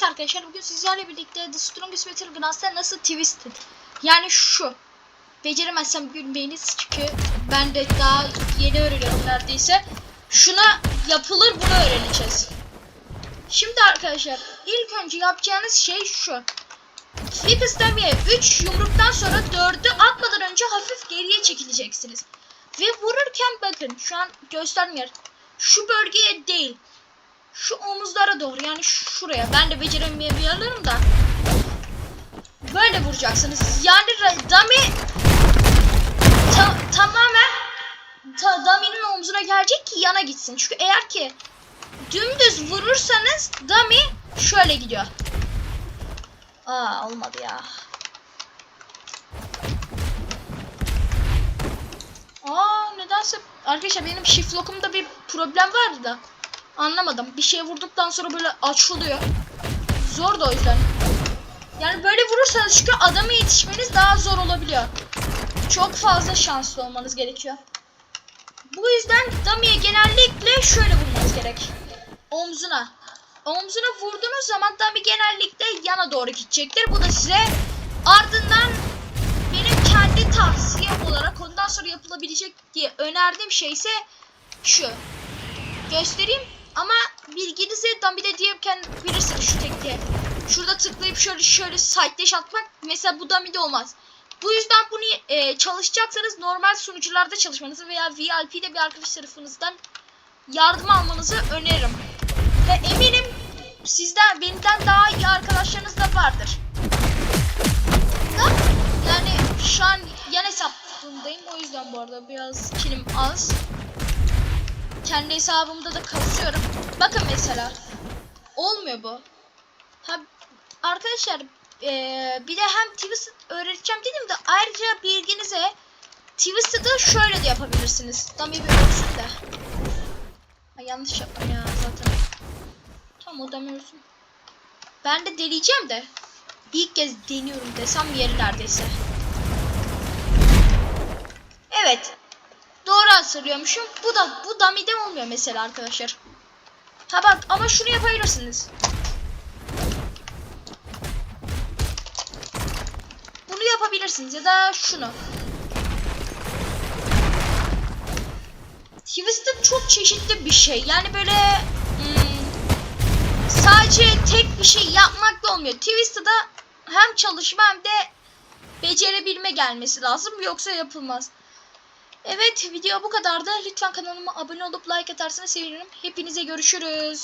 Evet arkadaşlar bugün sizlerle birlikte The Strongest Battlegrounds'ta nasıl Twisted yani şu beceremezsem gülmeyiniz çünkü ben de daha yeni öğreniyorum neredeyse şuna yapılır bunu öğreneceğiz. Şimdi arkadaşlar ilk önce yapacağınız şey şu. Fix Dami'ye 3 yumruktan sonra 4'ü atmadan önce hafif geriye çekileceksiniz. Ve vururken bakın şu an göstermiyor. Şu bölgeye değil şu omuzlara doğru yani şuraya. Ben de beceremeyebilirim da. Böyle vuracaksınız. Yani dummy ta- tamamen ta- dummy'nin omzuna gelecek ki yana gitsin. Çünkü eğer ki dümdüz vurursanız dummy şöyle gidiyor. Aa olmadı ya. Aa nedense arkadaşlar benim shift lock'umda bir problem vardı da. Anlamadım. Bir şeye vurduktan sonra böyle açılıyor. Zor da o yüzden. Yani böyle vurursanız çünkü adama yetişmeniz daha zor olabiliyor. Çok fazla şanslı olmanız gerekiyor. Bu yüzden Dummy'ye genellikle şöyle vurmanız gerek. Omzuna. Omzuna vurduğunuz zaman Dummy genellikle yana doğru gidecektir. Bu da size ardından benim kendi tavsiyem olarak ondan sonra yapılabilecek diye önerdiğim şey ise şu göstereyim ama bilginize bir de diyebilirken bilirsiniz şu tekte. Şurada tıklayıp şöyle şöyle dash atmak mesela bu dummy de olmaz. Bu yüzden bunu e, çalışacaksanız normal sunucularda çalışmanızı veya VIP'de bir arkadaş tarafınızdan yardım almanızı öneririm. Ve eminim sizden benden daha iyi arkadaşlarınız da vardır. Yani şu an yan hesabındayım o yüzden bu arada biraz kilim az kendi hesabımda da kasıyorum. Bakın mesela. Olmuyor bu. Ha, arkadaşlar eee, bir de hem Twisted öğreteceğim dedim de ayrıca bilginize Twisted'ı şöyle de yapabilirsiniz. Dummy bir ölsün de. Ha, yanlış yaptım ya zaten. Tamam o dummy ölsün. Ben de deneyeceğim de. İlk kez deniyorum desem yeri neredeyse. Evet. Doğru hatırlıyormuşum. Bu da bu dummy olmuyor mesela arkadaşlar. Ha bak ama şunu yapabilirsiniz. Bunu yapabilirsiniz ya da şunu. Twisted çok çeşitli bir şey. Yani böyle hmm, sadece tek bir şey yapmakla olmuyor. Twisted'a hem çalışma hem de becerebilme gelmesi lazım. Yoksa yapılmaz. Evet video bu kadardı. Lütfen kanalıma abone olup like atarsanız sevinirim. Hepinize görüşürüz.